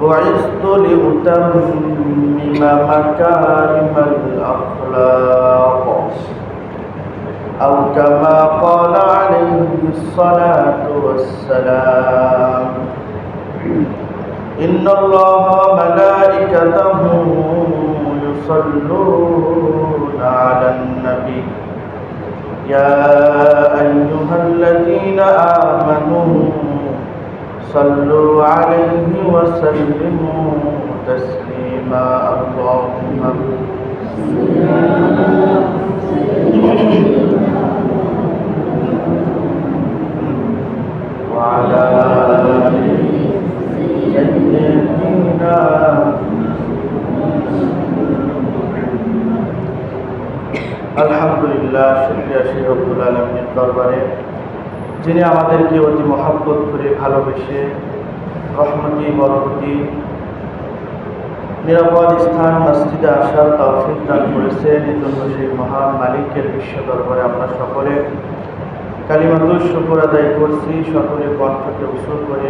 بعثت لأتمم مكارم الأخلاق. أو كما قال عليه الصلاة والسلام إن الله ملائكته يصلون على النبي. يا أيها الذين آمنوا صلوا عليه وسلموا تسليما. اللهم وعلى سيدنا الحمد لله شكرا شكرا لله من درباره যিনি আমাদেরকে অতি মহাব্বত করে ভালোবেসে রহমতি, বরকতি, নিরাপদ স্থান, মসজিদে আসার তৌফিক দান করেছেন। এই জন্য সেই মহান মালিকের বিশ্ব দরবারে আমরা সকলে কালিমাতুল শুকুর আদায় করছি। সকলে কণ্ঠকে উসুল করে,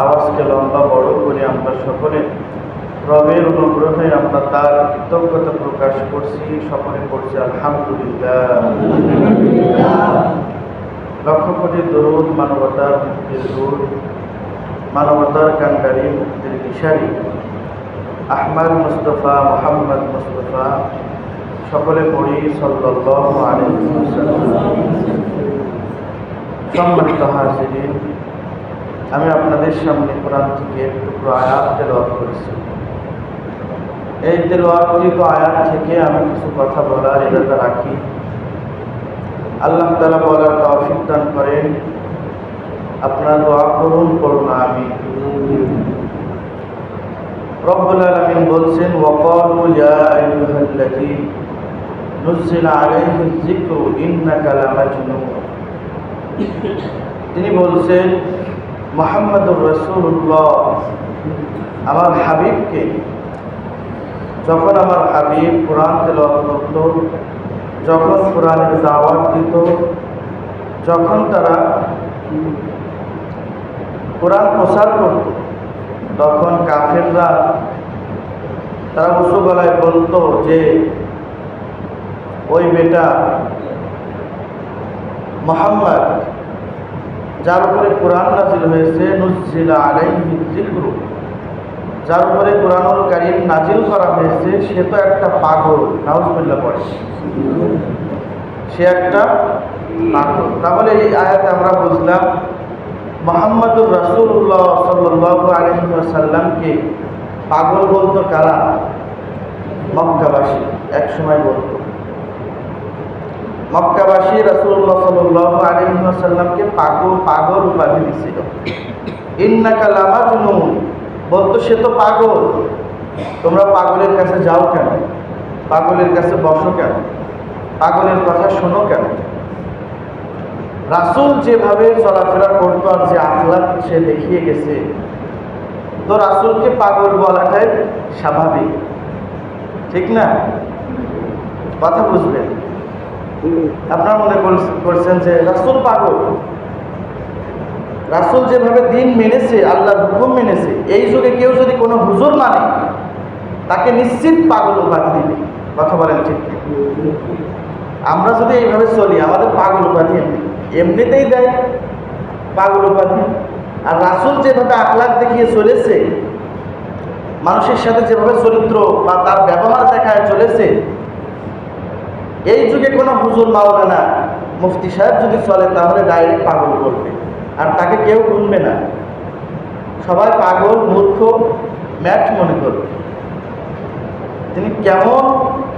আওয়াজকে লম্বা বড় করে আমরা সকলে রবের অনুগ্রহে আমরা তার কৃতজ্ঞতা প্রকাশ করছি। সকলে করছি আলহামদুলিল্লাহ। লক্ষ কোটি দরুদ মানবতার মুক্তির দূর মানবতার কান্ডারি মুক্তির দিশারি আহমদ মুস্তফা, মোহাম্মদ মুস্তফা, সকলে পড়ি ওয়াসাল্লাম। সম্মানিত হাজিরিন, আমি আপনাদের সামনে কোরআন থেকে একটু আয়াত তেলাওয়াত করেছি। এই তেলাওয়াতকৃত আয়াত থেকে আমি কিছু কথা বলার এলাকা রাখি। আল্লাহ তালা বলার দান করেন। আপনারা দোয়া করুন করুন আমি রব্বুল বলছেন, ওয়াকালু ইয়া আইয়ুহাল্লাযী নুজিলা আলাইহি যিকরু ইন্নাকা লামাজনুন। তিনি বলছেন, মোহাম্মদুর রাসূলুল্লাহ, আমার হাবিবকে, যখন আমার হাবিব কোরআন তেলাওয়াত করত, যখন কোরআনের দাওয়াত দিত যখন তারা কোরআন প্রচার করত, তখন কাফেররা তারা উঁচু গলায় বলতো যে, ওই বেটা মোহাম্মদ, যার উপরে কোরআন নাজিল হয়েছে নুজিলা আলাইহি যিকরু, যার উপরে কোরআনুল কারিম নাজিল করা হয়েছে, সে তো একটা পাগল। নাউজুবিল্লাহ পড়ে। সে একটা পাগল তাহলে এই আয়াতে আমরা বুঝলাম, মোহাম্মদুর রাসূলুল্লাহ সাল্লাল্লাহু আলাইহি ওয়াসাল্লামকে পাগল বলতো কারা? মক্কাবাসী এক সময় বলতো। মক্কাবাসী রাসূলুল্লাহ সাল্লাল্লাহু আলাইহি ওয়াসাল্লামকে পাগল পাগল উপাধি দিছিল। ইন্নাকা লামাজনুন, বলতো, সে তো পাগল। তোমরা পাগলের কাছে যাও কেন? পাগলের কাছে বসো কেন? পাগলের কথা শোনো কেন? রাসুল যেভাবে চলাফেরা করতো আর যে আখলাক সে দেখিয়ে গেছে, তো রাসুলকে পাগল বলাটাই স্বাভাবিক। ঠিক না? কথা বুঝবেন? আপনারা মনে করছেন যে রাসুল পাগল। রাসুল যেভাবে দিন মেনেছে, আল্লাহর হুকুম মেনেছে, এই যুগে কেউ যদি কোনো হুজুর মানে তাকে নিশ্চিত পাগল উপাধি দিবে। কথা বলেন ঠিক আমরা যদি এইভাবে চলি, আমাদের পাগল উপাধি এমনি। এমনিতেই দেয়, পাগল উপাধি। আর রাসুল যেভাবে আখলাখ দেখিয়ে চলেছে, মানুষের সাথে যেভাবে চরিত্র বা তার ব্যবহার দেখায় চলেছে, এই যুগে কোনো হুজুর, মাওলানা, মুফতি সাহেব যদি চলে, তাহলে ডাইরেক্ট পাগল করবে আর তাকে কেউ গুনবে না। সবাই পাগল, মূর্খ, ম্যাট মনে করবে। তিনি কেমন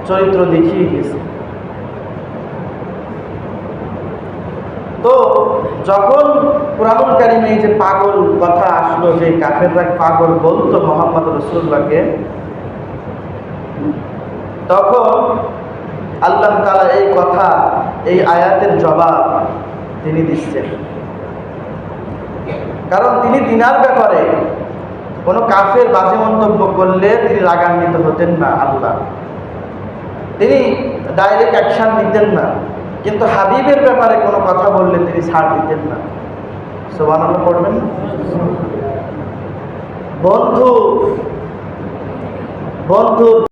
চরিত্র দেখিয়ে গেছে তো যখন কোরআনুল কারিমে যে পাগল কথা আসলো, যে কাফেররা পাগল বলতো মোহাম্মদ রসুল্লাহকে তখন আল্লাহ তালা এই কথা, এই আয়াতের জবাব তিনি দিচ্ছেন। কারণ তিনি দিনার ব্যাপারে কোনো কাফের বাজে মন্তব্য করলে তিনি রাগান্বিত হতেন না আল্লাহ। তিনি ডাইরেক্ট অ্যাকশান নিতেন না। কিন্তু হাবিবের ব্যাপারে কোনো কথা বললে তিনি ছাড় দিতেন না। সোবানানো পড়বেন? না বন্ধু বন্ধু